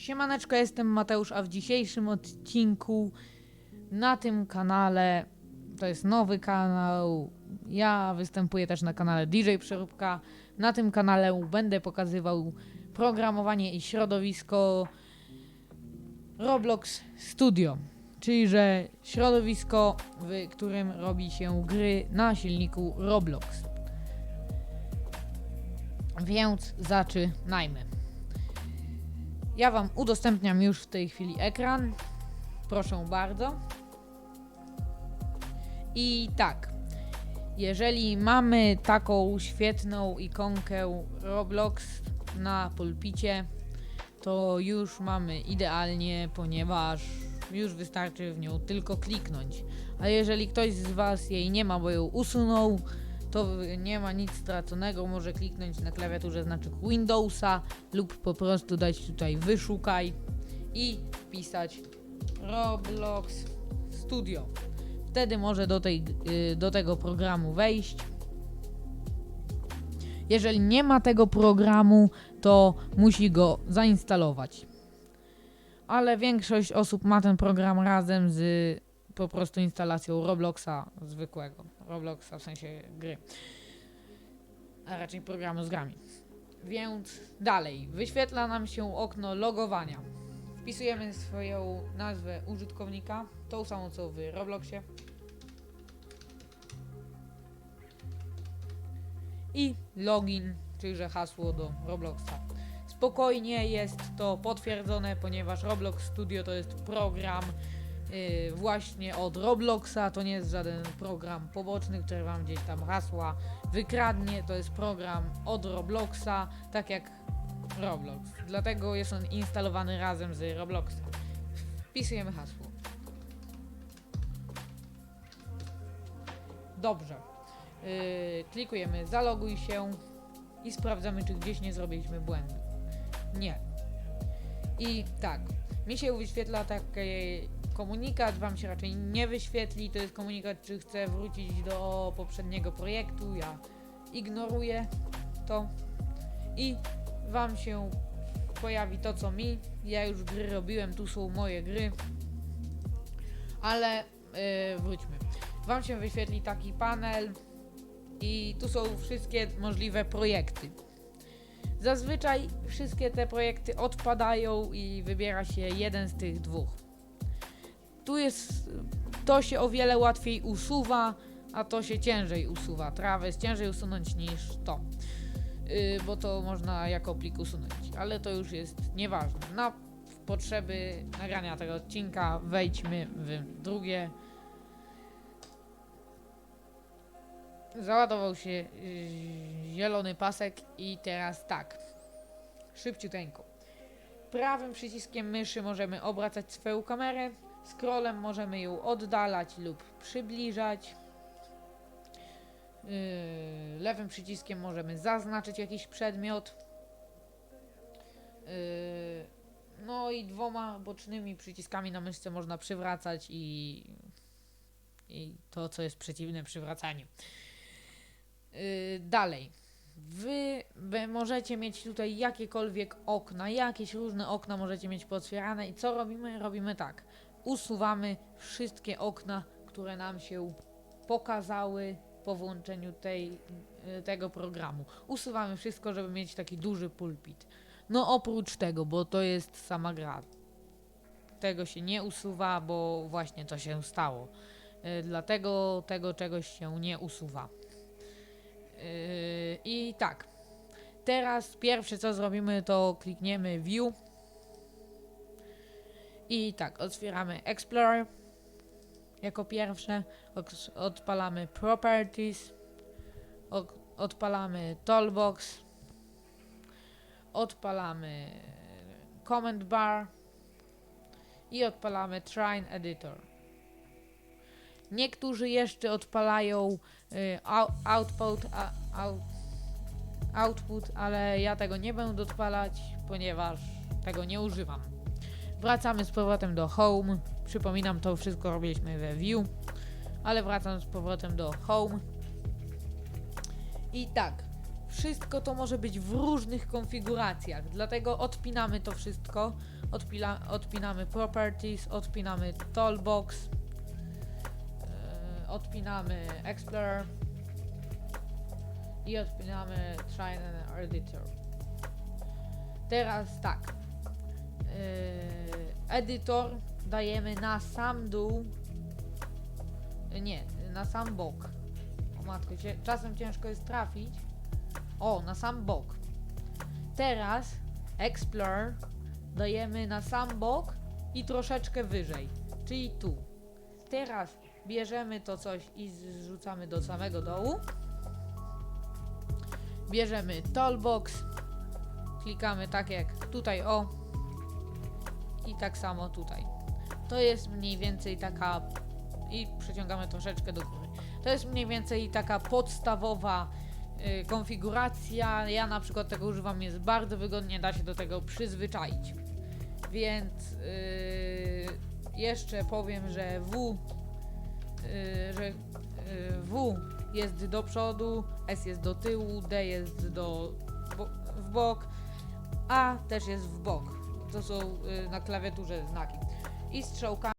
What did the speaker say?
Siemaneczko, jestem Mateusz, a w dzisiejszym odcinku na tym kanale, to jest nowy kanał, ja występuję też na kanale DJ Przeróbka. Na tym kanale będę pokazywał programowanie i środowisko Roblox Studio, czyli że środowisko, w którym robi się gry na silniku Roblox. Więc zaczynajmy. Ja Wam udostępniam już w tej chwili ekran. Proszę bardzo. I tak, jeżeli mamy taką świetną ikonkę Roblox na pulpicie, to już mamy idealnie, ponieważ już wystarczy w nią tylko kliknąć. A jeżeli ktoś z Was jej nie ma, bo ją usunął, to nie ma nic straconego. Może kliknąć na klawiaturze znaczek Windowsa lub po prostu dać tutaj wyszukaj i wpisać Roblox Studio. Wtedy może do, tej, y, do tego programu wejść. Jeżeli nie ma tego programu, to musi go zainstalować. Ale większość osób ma ten program razem z po prostu instalacją Robloxa zwykłego. Robloxa w sensie gry. A raczej programu z grami. Więc dalej. Wyświetla nam się okno logowania. Wpisujemy swoją nazwę użytkownika, tą samą co w Robloxie. I login, czyli że hasło do Robloxa. Spokojnie jest to potwierdzone, ponieważ Roblox Studio to jest program yy, właśnie od Robloxa. To nie jest żaden program poboczny, który wam gdzieś tam hasła wykradnie. To jest program od Robloxa, tak jak Roblox. Dlatego jest on instalowany razem z Robloxem. Wpisujemy hasło. Dobrze. Yy, klikujemy zaloguj się i sprawdzamy, czy gdzieś nie zrobiliśmy błędu. Nie. I tak, mi się wyświetla taki komunikat, wam się raczej nie wyświetli. To jest komunikat, czy chcę wrócić do poprzedniego projektu. Ja ignoruję to i wam się pojawi to, co mi. Ja już gry robiłem, tu są moje gry. Ale yy, wróćmy. Wam się wyświetli taki panel i tu są wszystkie możliwe projekty. Zazwyczaj wszystkie te projekty odpadają i wybiera się jeden z tych dwóch. Tu jest, to się o wiele łatwiej usuwa, a to się ciężej usuwa. Trawę jest ciężej usunąć niż to, yy, bo to można jako plik usunąć, ale to już jest nieważne. Na potrzeby nagrania tego odcinka wejdźmy w drugie. Załadował się yy, zielony pasek i teraz tak. Szybciuteńko. Prawym przyciskiem myszy możemy obracać swoją kamerę, scrollem możemy ją oddalać lub przybliżać. Yy, lewym przyciskiem możemy zaznaczyć jakiś przedmiot. Yy, no i dwoma bocznymi przyciskami na myszce można przywracać i, i to, co jest przeciwne przywracaniu. Yy, dalej. Wy możecie mieć tutaj jakiekolwiek okna, jakieś różne okna możecie mieć pootwierane i co robimy? Robimy tak. Usuwamy wszystkie okna, które nam się pokazały po włączeniu tej, y, tego programu. Usuwamy wszystko, żeby mieć taki duży pulpit. No oprócz tego, bo to jest sama gra. Tego się nie usuwa, bo właśnie to się stało. Y, Dlatego tego czegoś się nie usuwa. Yy, I tak. Teraz pierwsze co zrobimy to klikniemy View. I tak, otwieramy Explorer jako pierwsze. Odpalamy Properties. Odpalamy Toolbox. Odpalamy Comment Bar. I odpalamy Train Editor. Niektórzy jeszcze odpalają y, output, a, out, output, ale ja tego nie będę odpalać, ponieważ tego nie używam. Wracamy z powrotem do Home. Przypominam, to wszystko robiliśmy we View, ale wracam z powrotem do Home. I tak, wszystko to może być w różnych konfiguracjach, dlatego odpinamy to wszystko. Odpila, odpinamy Properties, odpinamy Toolbox, e, odpinamy Explorer i odpinamy Train and Editor. Teraz tak. Yy, edytor dajemy na sam dół. Yy, Nie, na sam bok. O matko, czasem ciężko jest trafić. O, na sam bok. Teraz Explorer dajemy na sam bok i troszeczkę wyżej, czyli tu. Teraz bierzemy to coś i zrzucamy do samego dołu. Bierzemy Toolbox, klikamy tak jak tutaj o i tak samo tutaj. To jest mniej więcej taka i przeciągamy troszeczkę do góry. To jest mniej więcej taka podstawowa y, konfiguracja. Ja na przykład tego używam, jest bardzo wygodnie, da się do tego przyzwyczaić. Więc y, jeszcze powiem, że W, y, że y, W jest do przodu, S jest do tyłu, D jest do w bok, A też jest w bok. To są y, na klawiaturze znaki. I strzałkami